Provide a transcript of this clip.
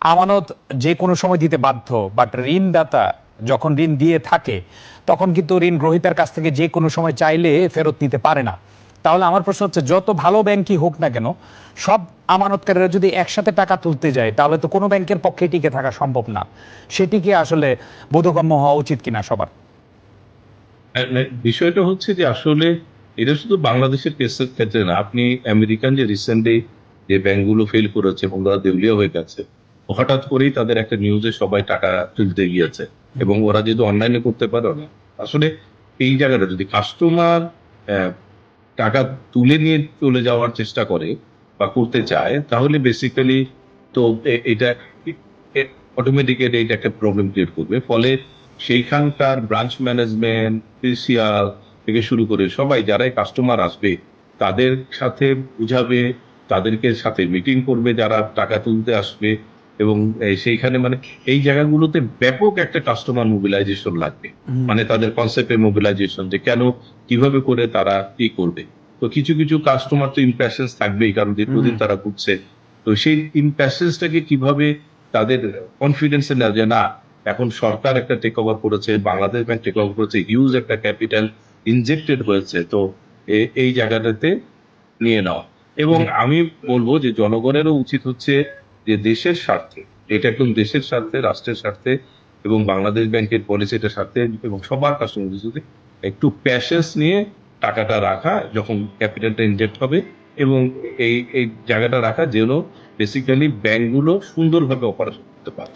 আমানত যে কোনো সময় দিতে বাধ্য বাট ঋণদাতা যখন ঋণ দিয়ে থাকে, তখন কিন্তু ঋণ গ্রহীতার কাছ থেকে যে কোনো সময় চাইলে ফেরত নিতে পারে না। তাহলে আমার প্রশ্ন হচ্ছে, যত ভালো ব্যাংকই হোক না কেন, সব আমানতকারীরা যদি একসাথে টাকা তুলতে যায়, তাহলে তো কোনো ব্যাংকের পক্ষে টিকে থাকা সম্ভব না। সেটিকে আসলে বোধগম্য হওয়া উচিত কিনা সবার? বিষয়টা হচ্ছে যে আসলে এটা শুধু বাংলাদেশের কেসের ক্ষেত্রে না, আপনি আমেরিকান যে রিসেন্টলি যে ব্যাংকগুলো ফেল করেছে এবং তারা দেউলিয়া হয়ে গেছে হঠাৎ করেই তাদের একটা নিউজে সবাই টাকা তুলতে গিয়েছে। এবং ওরা যেহেতু অনলাইনে করতে পারে না, আসলে এই জায়গাটা যদি কাস্টমার টাকা তুলে নিয়ে চলে যাওয়ার চেষ্টা করে বা করতে চায়, তাহলে বেসিক্যালি তো এটা অটোমেটিক্যালি এটা একটা প্রবলেম ক্রিয়েট করবে। ফলে সেইখানকার ব্রাঞ্চ ম্যানেজমেন্ট পিসিআর থেকে শুরু করে সবাই, যারাই কাস্টমার আসবে, তাদের সাথে বুঝাবে, তাদেরকে সাথে মিটিং করবে, যারা টাকা তুলতে আসবে এবং সেইখানে মানে এই জায়গাগুলোতে ব্যাপক একটা কাস্টমার মোবিলাইজেশন লাগবে। মানে তাদের কনসেপ্টের মোবিলাইজেশন যে কেন কীভাবে করে তারা কি করবে। তো কিছু কিছু কাস্টমার তো ইম্প্রেশনস থাকবেই কারণ দীর্ঘদিন তারা ঘুরছে তো সেই ইম্প্রেশনসটাকে কীভাবে তাদের কনফিডেন্সে নেওয়া যে না এখন সরকার একটা টেক ওভার করেছে বাংলাদেশ ব্যাংক টেক ওভার করেছে হিউজ একটা ক্যাপিটাল ইনজেক্টেড হয়েছে। তো এই জায়গাটাতে নিয়ে নেওয়া এবং আমি বলব যে জনগণেরও উচিত হচ্ছে যে দেশের স্বার্থে, এটা একদম দেশের স্বার্থে, রাষ্ট্রের স্বার্থে এবং বাংলাদেশ ব্যাংকের পলিসিটার স্বার্থে এবং সবার কাস্টমার যদি একটু প্যাশেন্স নিয়ে টাকাটা রাখা যখন ক্যাপিটালটা ইনজেক্ট হবে এবং এই এই জায়গাটা রাখা যেন বেসিক্যালি ব্যাংকগুলো সুন্দরভাবে অপারেশন করতে পারে।